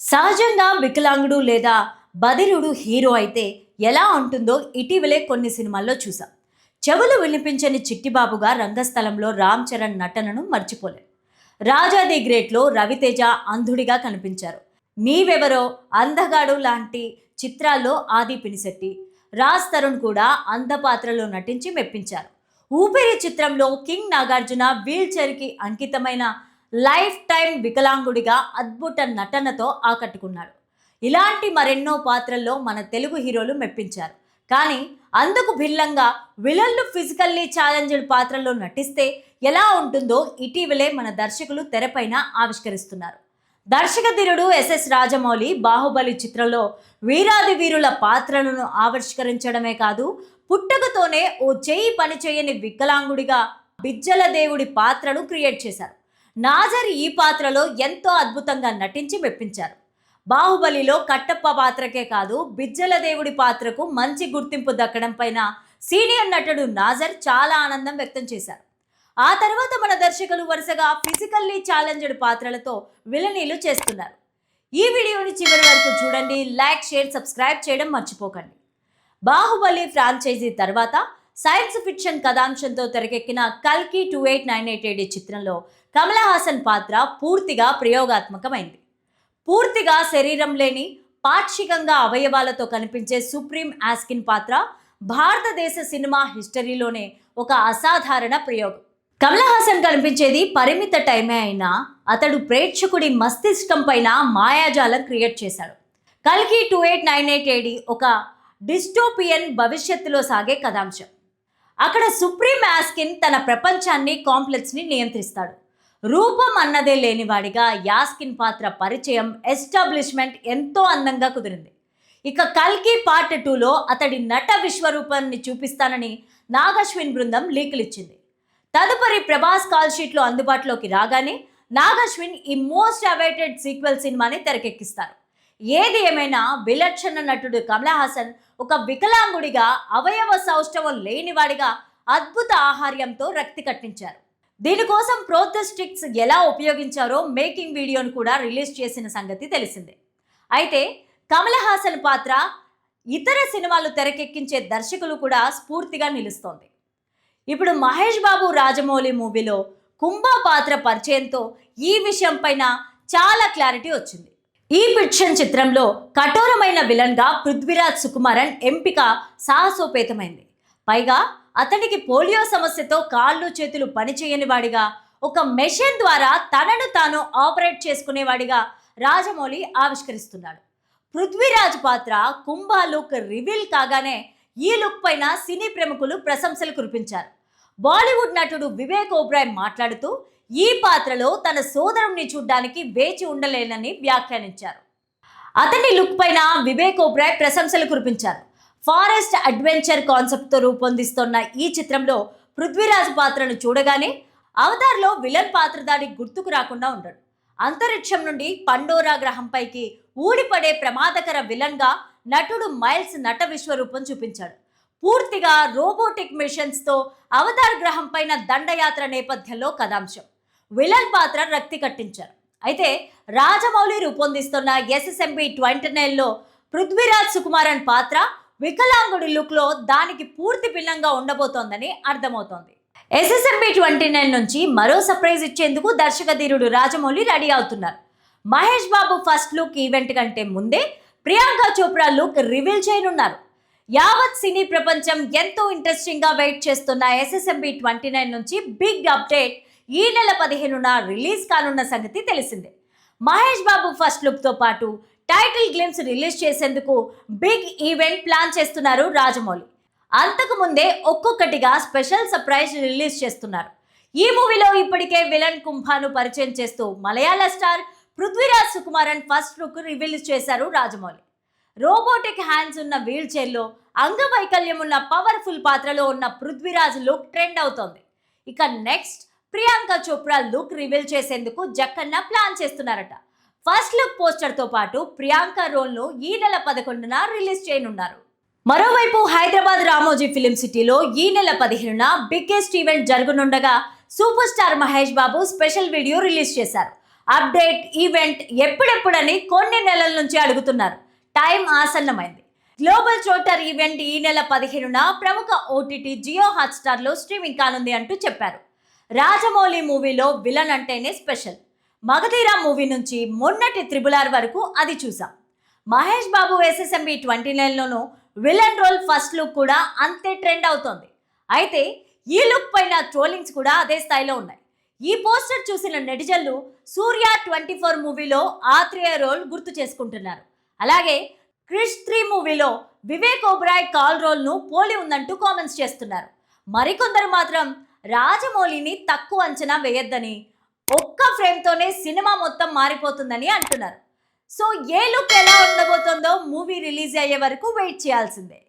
సహజంగా వికలాంగుడు లేదా బదిరుడు హీరో అయితే ఎలా ఉంటుందో ఇటీవలే కొన్ని సినిమాల్లో చూసాం చెవులు వినిపించని చిట్టిబాబుగా రంగస్థలంలో రామ్ చరణ్ నటనను మర్చిపోలేదు రాజా ది గ్రేట్లో రవితేజ అంధుడిగా కనిపించారు. నీవెవరో అందగాడు లాంటి చిత్రాల్లో ఆది పినిశెట్టి రాజ్ తరుణ్ కూడా అంధ పాత్రలో నటించి మెప్పించారు. ఊపిరి చిత్రంలో కింగ్ నాగార్జున వీల్ చైర్కి అంకితమైన లైఫ్ టైం వికలాంగుడిగా అద్భుత నటనతో ఆకట్టుకున్నాడు. ఇలాంటి మరెన్నో పాత్రల్లో మన తెలుగు హీరోలు మెప్పించారు. కానీ అందుకు భిన్నంగా విలన్లు ఫిజికల్లీ ఛాలెంజ్డ్ పాత్రల్లో నటిస్తే ఎలా ఉంటుందో ఇటీవలే మన దర్శకులు తెరపైన ఆవిష్కరిస్తున్నారు. దర్శకధీరుడు ఎస్ఎస్ రాజమౌళి బాహుబలి చిత్రంలో వీరాది వీరుల పాత్రలను ఆవిష్కరించడమే కాదు పుట్టకతోనే ఓ చేయి పని చేయని వికలాంగుడిగా బిజ్జల దేవుడి పాత్రను క్రియేట్ చేశారు. నాజర్ ఈ పాత్రలో ఎంతో అద్భుతంగా నటించి మెప్పించారు. బాహుబలిలో కట్టప్ప పాత్రకే కాదు బిజ్జల దేవుడి పాత్రకు మంచి గుర్తింపు దక్కడం పైన సీనియర్ నటుడు నాజర్ చాలా ఆనందం వ్యక్తం చేశారు. ఆ తర్వాత మన దర్శకులు వరుసగా ఫిజికల్లీ ఛాలెంజ్డ్ పాత్రలతో విలనీలు చేస్తున్నారు. ఈ వీడియోని చివరి వరకు చూడండి లైక్ షేర్ సబ్స్క్రైబ్ చేయడం మర్చిపోకండి. బాహుబలి ఫ్రాంచైజీ తర్వాత సైన్స్ ఫిక్షన్ కథాంశంతో తెరకెక్కిన కల్కి two eight nine eight eight చిత్రంలో కమలహాసన్ పాత్ర పూర్తిగా ప్రయోగాత్మకమైంది. పూర్తిగా శరీరం లేని పాక్షికంగా అవయవాలతో కనిపించే సుప్రీం ఆస్కిన్ పాత్ర భారతదేశ సినిమా హిస్టరీలోనే ఒక అసాధారణ ప్రయోగం. కమల్ హాసన్ కనిపించేది పరిమిత టైమే అయినా అతడు ప్రేక్షకుడి మస్తిష్కం పైన మాయాజాలం క్రియేట్ చేశాడు. కల్కి two eight nine eight AD ఒక డిస్టోపియన్ భవిష్యత్తులో సాగే కథాంశం. అక్కడ సుప్రీం ఆస్కిన్ తన ప్రపంచాన్ని కాంప్లెక్స్ని నియంత్రిస్తాడు. రూపం అన్నదే లేనివాడిగా యాస్కిన్ పాత్ర పరిచయం ఎస్టాబ్లిష్మెంట్ ఎంతో అందంగా కుదిరింది. ఇక కల్కి పార్ట్ టూలో అతడి నట విశ్వరూపాన్ని చూపిస్తానని నాగశ్విన్ బృందం లీకులిచ్చింది. తదుపరి ప్రభాస్ కాల్ షీట్లో అందుబాటులోకి రాగానే నాగశ్విన్ ఈ మోస్ట్ అవైటెడ్ సీక్వెల్ సినిమాని తెరకెక్కిస్తారు. ఏది ఏమైనా విలక్షణ నటుడు కమల్ హాసన్ ఒక వికలాంగుడిగా అవయవ సౌష్ఠవం లేనివాడిగా అద్భుత ఆహార్యంతో రక్తి కట్టించారు. దీనికోసం ప్రోథెస్టిక్స్ ఎలా ఉపయోగించారో మేకింగ్ వీడియోను కూడా రిలీజ్ చేసిన సంగతి తెలిసిందే. అయితే కమల్ హాసన్ పాత్ర ఇతర సినిమాలు తెరకెక్కించే దర్శకులు కూడా స్ఫూర్తిగా నిలుస్తోంది. ఇప్పుడు మహేష్ బాబు రాజమౌళి మూవీలో కుంభ పాత్ర పరిచయంతో ఈ విషయం పైన చాలా క్లారిటీ వచ్చింది. ఈ పిక్షన్ చిత్రంలో కఠోరమైన విలన్గా పృథ్వీరాజ్ సుకుమారన్ ఎంపిక సాహసోపేతమైంది. పైగా అతనికి పోలియో సమస్యతో కాళ్ళు చేతులు పనిచేయని వాడిగా ఒక మెషిన్ ద్వారా తనను తాను ఆపరేట్ చేసుకునేవాడిగా రాజమౌళి ఆవిష్కరిస్తున్నాడు. పృథ్వీరాజ్ పాత్ర కుంభ లుక్ రివీల్ కాగానే ఈ లుక్ పైన సినీ ప్రముఖులు ప్రశంసలు కురిపించారు. బాలీవుడ్ నటుడు వివేక్ ఓబ్రాయ్ మాట్లాడుతూ ఈ పాత్రలో తన సోదరుణ్ణి చూడ్డానికి వేచి ఉండలేనని వ్యాఖ్యానించారు. అతని లుక్ పైన వివేక్ ఓబ్రాయ్ ప్రశంసలు కురిపించారు. ఫారెస్ట్ అడ్వెంచర్ కాన్సెప్ట్తో రూపొందిస్తున్న ఈ చిత్రంలో పృథ్వీరాజ్ పాత్రను చూడగానే అవతార్లో విలన్ పాత్రధారి గుర్తుకు రాకుండా ఉండడు. అంతరిక్షం నుండి పండోరా గ్రహంపైకి ఊడిపడే ప్రమాదకర విలన్గా నటుడు మైల్స్ నట విశ్వరూపం చూపించాడు. పూర్తిగా రోబోటిక్ మిషన్స్తో అవతార్ గ్రహం పైన దండయాత్ర నేపథ్యంలో కథాంశం. విలన్ పాత్ర రక్తి కట్టించారు. అయితే రాజమౌళి రూపొందిస్తున్న ఎస్ఎస్ఎంబి ట్వంటీ నైన్లో పృథ్వీరాజ్ సుకుమారన్ పాత్ర వికలాంగుడి లుక్లో దానికి పూర్తి భిన్నంగా ఉండబోతోందని అర్థమవుతోంది. ఎస్ఎస్ఎంబి ట్వంటీ నైన్ నుంచి మరో సర్ప్రైజ్ ఇచ్చేందుకు దర్శకధీరుడు రాజమౌళి రెడీ అవుతున్నారు. Mahesh Babu first look event కంటే ముందే ప్రియాంక చోప్రా లుక్ రివీల్ చేయనున్నారు. యావత్ సినీ ప్రపంచం ఎంతో ఇంట్రెస్టింగ్గా వెయిట్ చేస్తున్న ఎస్ఎస్ఎంబి ట్వంటీ నైన్ నుంచి బిగ్ అప్డేట్ ఈ నెల పదిహేనున రిలీజ్ కానున్న సంగతి తెలిసిందే. మహేష్ బాబు ఫస్ట్ లుక్తో పాటు టైటిల్ గ్లిమ్స్ రిలీజ్ చేసేందుకు బిగ్ ఈవెంట్ ప్లాన్ చేస్తున్నారు రాజమౌళి. అంతకు ముందే ఒక్కొక్కటిగా స్పెషల్ సర్ప్రైజ్ రిలీజ్ చేస్తున్నారు. ఈ మూవీలో ఇప్పటికే విలన్ కుంభాను పరిచయం చేస్తూ Malayala star Prithviraj Sukumaran first look reveal చేశారు రాజమౌళి. రోబోటిక్ హ్యాండ్స్ ఉన్న వీల్ చైర్లో అంగవైకల్యం ఉన్న పవర్ఫుల్ పాత్రలో ఉన్న పృథ్వీరాజ్ లుక్ ట్రెండ్ అవుతోంది. ఇక next Priyanka Chopra look reveal చేసేందుకు జక్కన్న ప్లాన్ చేస్తున్నారట. ఫస్ట్ లుక్ పోస్టర్తో పాటు ప్రియాంక రోల్ను ఈ నెల పదకొండున రిలీజ్ చేయనున్నారు. మరోవైపు హైదరాబాద్ రామోజీ ఫిలిం సిటీలో ఈ నెల పదిహేనున biggest event జరగనుండగా super star Mahesh Babu special video release చేశారు. అప్డేట్ ఈవెంట్ ఎప్పుడెప్పుడని కొన్ని నెలల నుంచి అడుగుతున్నారు. టైం ఆసన్నమైంది. గ్లోబల్ చోటర్ ఈవెంట్ ఈ నెల పదిహేనున ప్రముఖ ఓటీటీ జియో హాట్స్టార్లో స్ట్రీమింగ్ కానుంది అంటూ చెప్పారు. రాజమౌళి మూవీలో విలన్ అంటేనే స్పెషల్. మగధీరా మూవీ నుంచి మొన్నటి త్రిబులార్ వరకు అది చూసాం. మహేష్ బాబు ఎస్ఎస్ఎంబి ట్వంటీ నైన్లోనూ విలన్ రోల్ ఫస్ట్ లుక్ కూడా అంతే ట్రెండ్ అవుతోంది. అయితే ఈ లుక్ పైన ట్రోలింగ్స్ కూడా అదే స్థాయిలో ఉన్నాయి. ఈ పోస్టర్ చూసిన నెటిజన్లు సూర్య ట్వంటీ ఫోర్ మూవీలో ఆత్రేయ రోల్ గుర్తు చేసుకుంటున్నారు. అలాగే క్రిష్ త్రీ మూవీలో వివేక్ ఓబ్రాయ్ కాల్ రోల్ను పోలి ఉందంటూ కామెంట్స్ చేస్తున్నారు. మరికొందరు మాత్రం రాజమౌళిని తక్కువ అంచనా వేయొద్దని ఒక్క ఫ్రేమ్తోనే సినిమా మొత్తం మారిపోతుందని అంటున్నారు. సో ఏ లుక్ ఎలా ఉండబోతుందో మూవీ రిలీజ్ అయ్యే వరకు వెయిట్ చేయాల్సిందే.